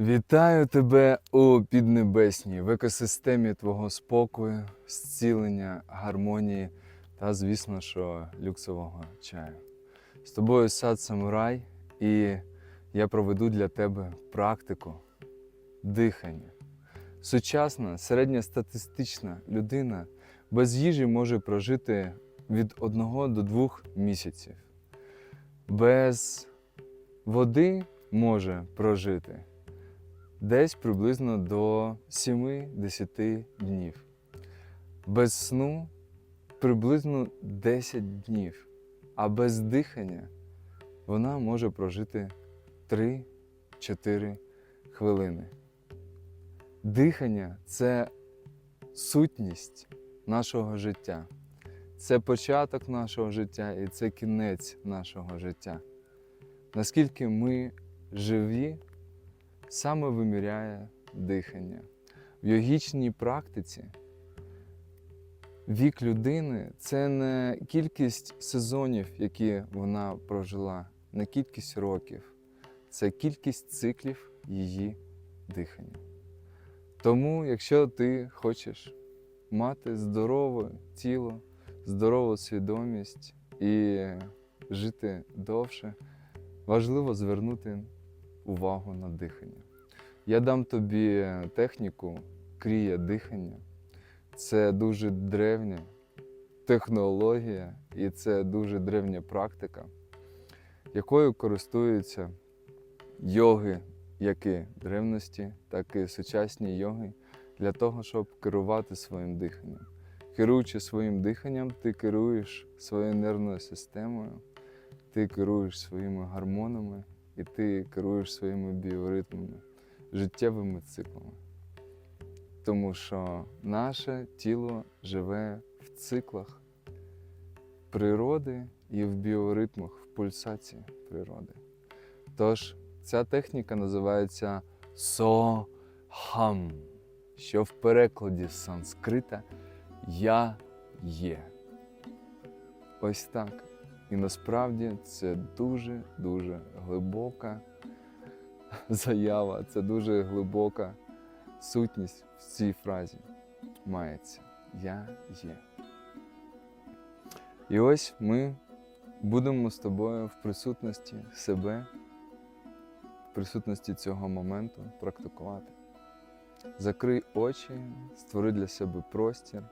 Вітаю тебе у піднебесній, в екосистемі твого спокою, зцілення, гармонії та, звісно, що люксового чаю. З тобою сад самурай, і я проведу для тебе практику дихання. Сучасна середньостатистична людина без їжі може прожити від 1 до 2 місяців. Без води може прожити десь приблизно до 7-10 днів. Без сну приблизно 10 днів, а без дихання вона може прожити 3-4 хвилини. Дихання це сутність нашого життя. Це початок нашого життя і це кінець нашого життя. Наскільки ми живі, саме виміряє дихання. В йогічній практиці вік людини це не кількість сезонів, які вона прожила, не кількість років, це кількість циклів її дихання. Тому, якщо ти хочеш мати здорове тіло, здорову свідомість і жити довше, важливо звернути увагу на дихання. Я дам тобі техніку крія дихання. Це дуже древня технологія і це дуже древня практика, якою користуються йоги, як і древності, так і сучасні йоги, для того, щоб керувати своїм диханням. Керуючи своїм диханням, ти керуєш своєю нервною системою, ти керуєш своїми гормонами і ти керуєш своїми біоритмами, життєвими циклами. Тому що наше тіло живе в циклах природи і в біоритмах, в пульсації природи. Тож ця техніка називається сохам, що в перекладі з санскрита Я є. Ось так. І насправді це дуже-дуже глибока заява, це дуже глибока сутність в цій фразі мається. Я є. І ось ми будемо з тобою в присутності себе, в присутності цього моменту практикувати. Закрий очі, створи для себе простір,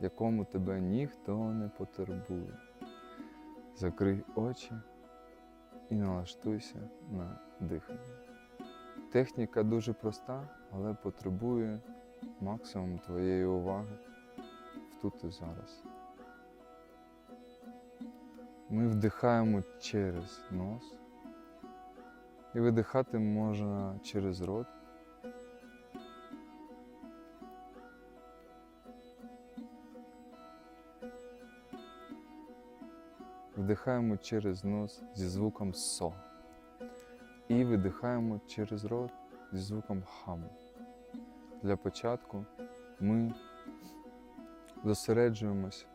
якому тебе ніхто не потурбує. Закрий очі і налаштуйся на дихання. Техніка дуже проста, але потребує максимум твоєї уваги в тут і зараз. Ми вдихаємо через нос і видихати можна через рот. Вдихаємо через нос зі звуком со. І видихаємо через рот зі звуком хам. Для початку ми зосереджуємось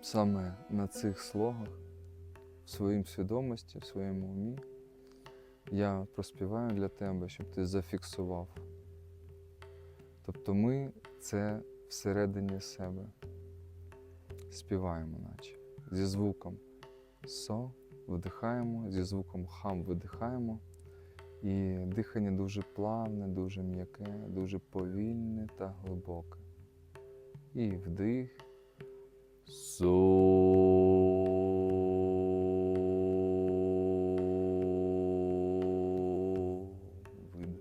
саме на цих слогах в своїм свідомості, в своєму умі. Я проспіваю для тебе, щоб ти зафіксував. Тобто ми це всередині себе співаємо, наче зі звуком со вдихаємо, зі звуком хам видихаємо. І дихання дуже плавне, дуже м'яке, дуже повільне та глибоке. І вдих. Со. Видих.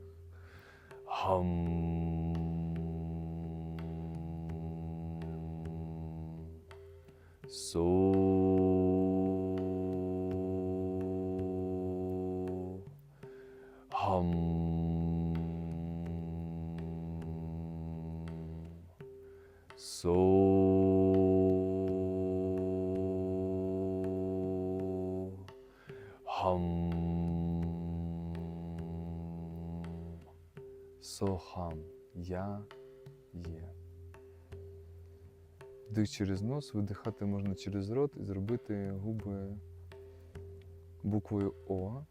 Хам. Сохам. Я є. Вдих через нос, видихати можна через рот і зробити губи буквою О.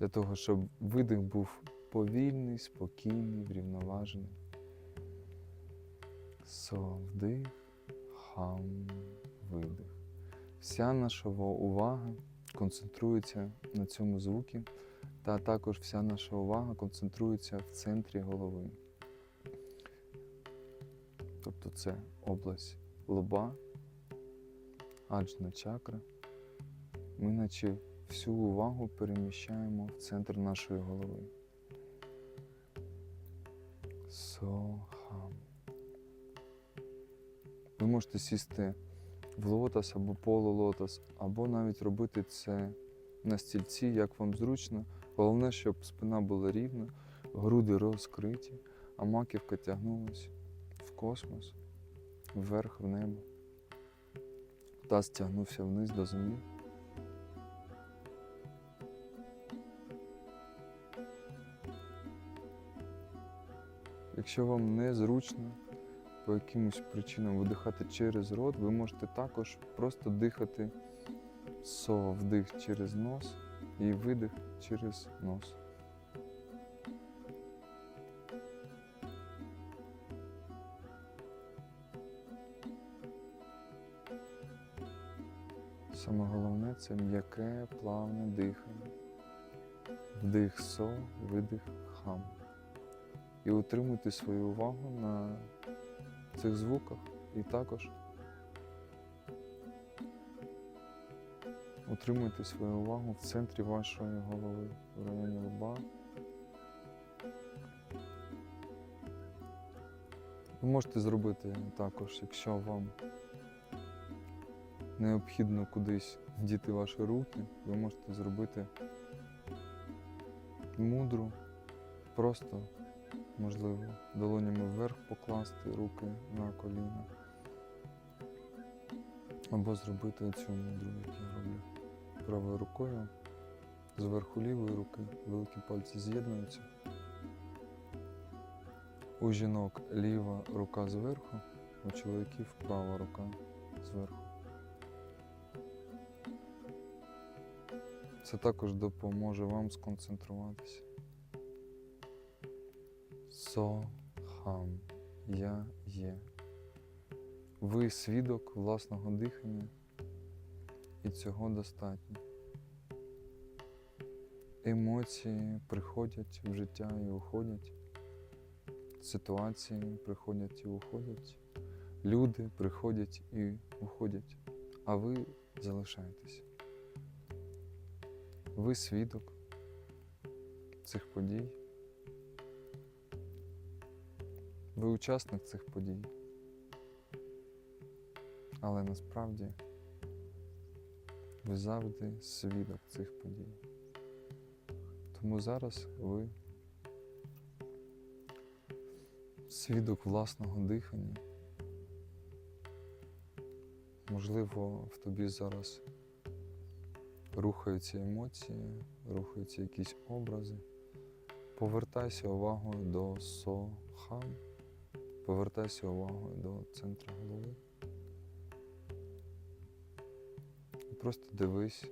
Для того, щоб видих був повільний, спокійний, врівноважений. Со, вдих, хам, видих. Вся наша увага концентрується на цьому звукі, та також вся наша увага концентрується в центрі голови. Тобто це область лоба, аджна чакра. Ми наче всю увагу переміщаємо в центр нашої голови. Сохам. Ви можете сісти в лотос або полулотос, або навіть робити це на стільці, як вам зручно. Головне, щоб спина була рівна, груди розкриті, а маківка тягнулась в космос, вверх в небо. Таз тягнувся вниз до землі. Якщо вам незручно по якимось причинам видихати через рот, ви можете також просто дихати со вдих через нос і видих через нос. Саме головне це м'яке, плавне дихання. Вдих со, видих хам. І утримуйте свою увагу на цих звуках і також утримуйте свою увагу в центрі вашої голови, в районі лоба. Ви можете зробити також, якщо вам необхідно кудись діти ваші руки, ви можете зробити мудру, просто можливо, долонями вверх покласти руки на коліна. Або зробити оцю мудру, яку я роблю. Правою рукою, зверху лівої руки, великі пальці з'єднуються. У жінок ліва рука зверху, у чоловіків права рука зверху. Це також допоможе вам сконцентруватися. Со-хам. Я є. Ви свідок власного дихання, і цього достатньо. Емоції приходять в життя і уходять. Ситуації приходять і уходять. Люди приходять і уходять, а ви залишаєтесь. Ви свідок цих подій. Ви учасник цих подій. Але насправді ви завжди свідок цих подій. Тому зараз ви свідок власного дихання. Можливо, в тобі зараз рухаються емоції, рухаються якісь образи. Повертайся увагою до сохам, повертайся увагою до центру голови. І просто дивись.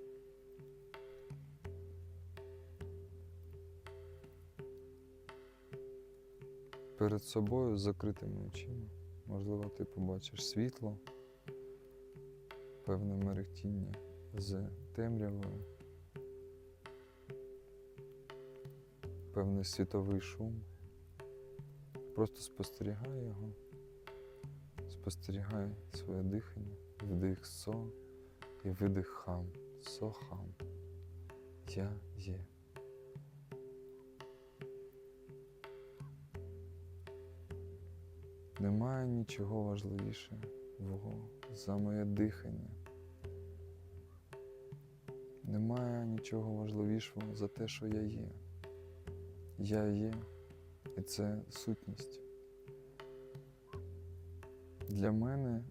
Перед собою з закритими очима. Можливо, ти побачиш світло, певне мерехтіння з темрявою, певний світовий шум. Просто спостерігай його, спостерігай своє дихання, вдих со і видих хам, со хам. Я є. Немає нічого важливішого за моє дихання. Немає нічого важливішого за те, що я є. Я є, і це сутність. Для мене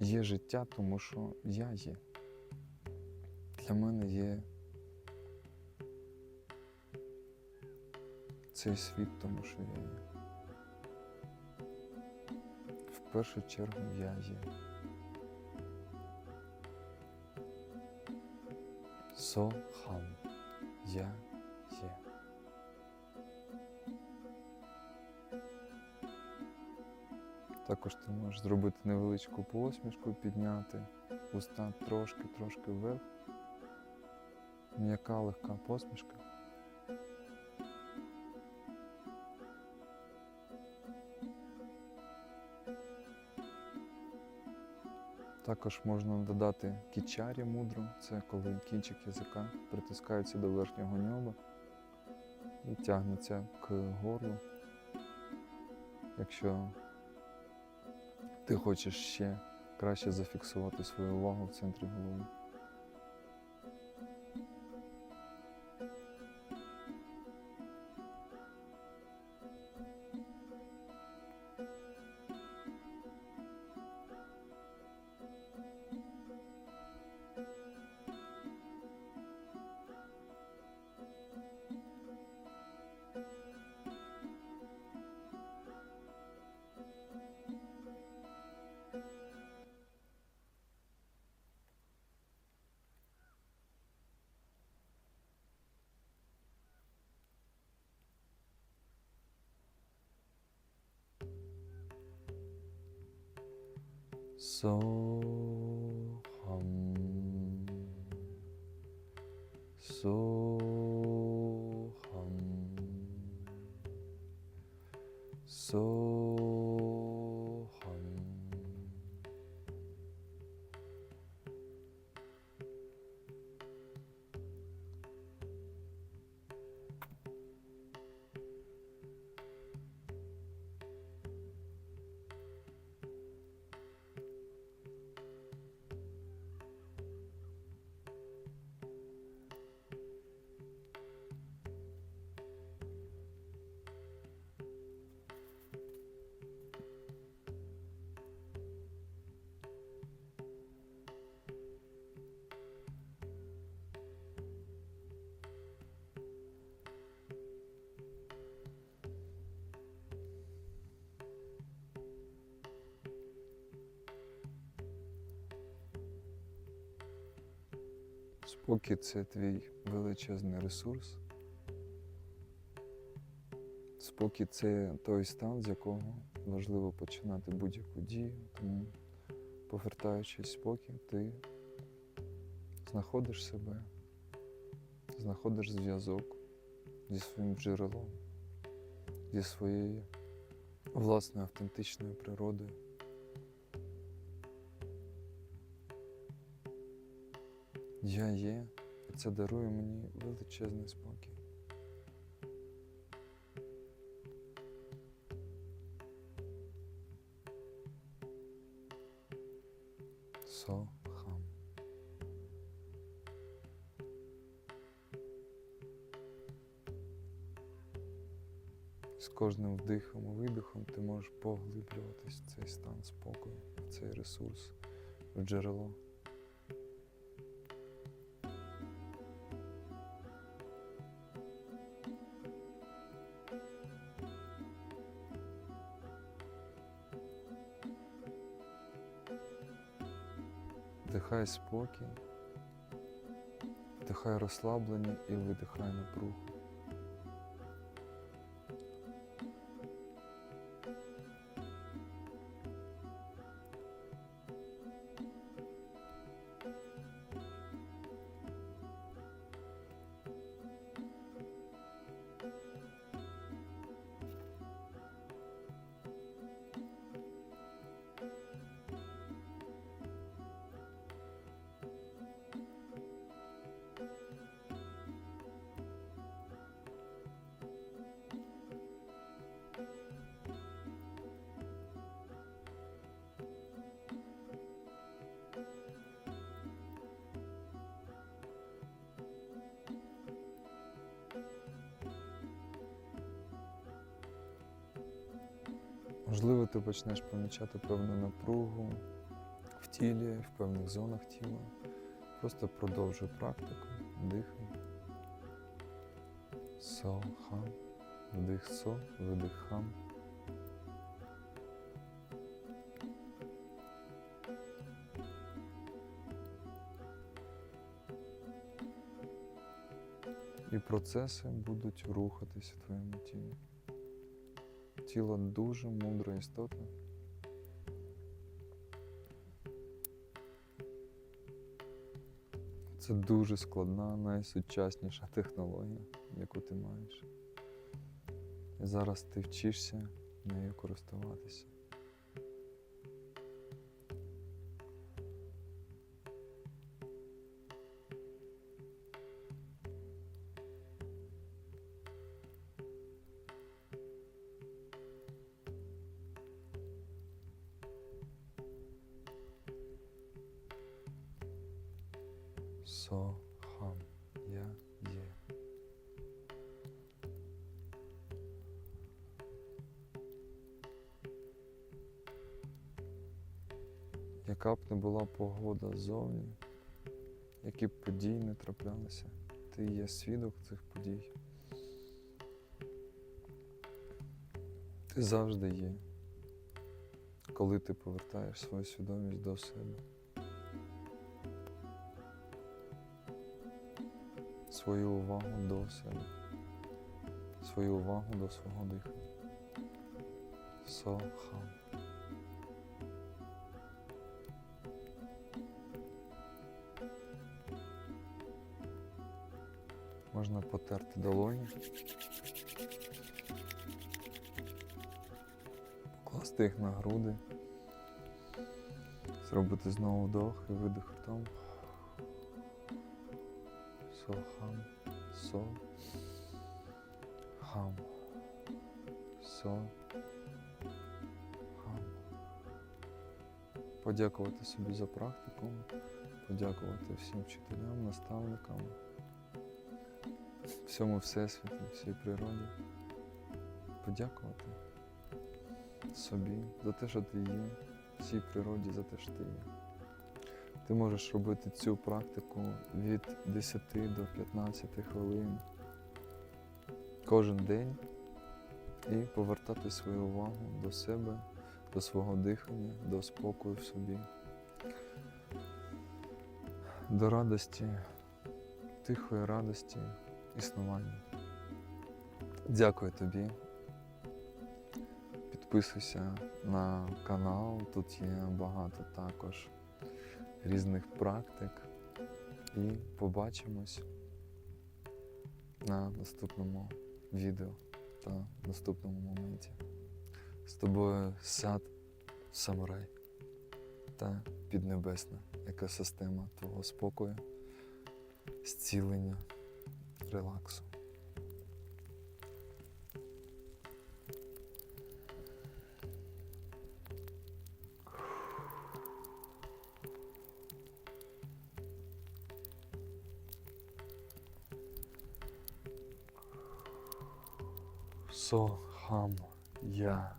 є життя, тому що я є. Для мене є цей світ, тому що я є. В першу чергу я є. Сохам. Я Також ти можеш зробити невеличку посмішку, підняти уста трошки-трошки вверх. М'яка легка посмішка. Також можна додати кічарі мудру, це коли кінчик язика притискається до верхнього ньоба і тягнеться к горлу. Якщо ти хочеш ще краще зафіксувати свою увагу в центрі голови. Сохам. Сохам. Сохам. Спокій це твій величезний ресурс. Спокій це той стан, з якого важливо починати будь-яку дію. Тому, повертаючись спокій, ти знаходиш себе, знаходиш зв'язок зі своїм джерелом, зі своєю власною автентичною природою. Я є, і це дарує мені величезний спокій. Сохам. З кожним вдихом і видихом ти можеш поглиблюватись в цей стан спокою, в цей ресурс, в джерело. Спокій, вдихай розслаблення і видихай напругу. Можливо, ти почнеш помічати певну напругу в тілі, в певних зонах тіла. Просто продовжуй практику, дихай. Со, хам, вдих со, видих хам. І процеси будуть рухатися в твоєму тілі тіло дуже мудро істота. Це дуже складна, найсучасніша технологія, яку ти маєш. І зараз ти вчишся нею користуватися. Сохам я є. Яка б не була погода ззовні, які б події не траплялися, ти є свідок цих подій. Ти завжди є, коли ти повертаєш свою свідомість до себе. Свою увагу до себе, свою увагу до свого дихання. Сохам. Можна потерти долоні, покласти їх на груди, зробити знову вдох і видих ртом. Сохам, со, хам, со, хам. Подякувати собі за практику, подякувати всім вчителям, наставникам, всьому всесвіту, всій природі. Подякувати собі за те, що ти є, всій природі за те, що ти є. Ти можеш робити цю практику від 10 до 15 хвилин кожен день і повертати свою увагу до себе, до свого дихання, до спокою в собі, до радості, тихої радості існування. Дякую тобі. Підписуйся на канал, тут є багато також різних практик і побачимось на наступному відео та наступному моменті. З тобою сяд самурай та піднебесна екосистема твого спокою, зцілення, релаксу. Сохам я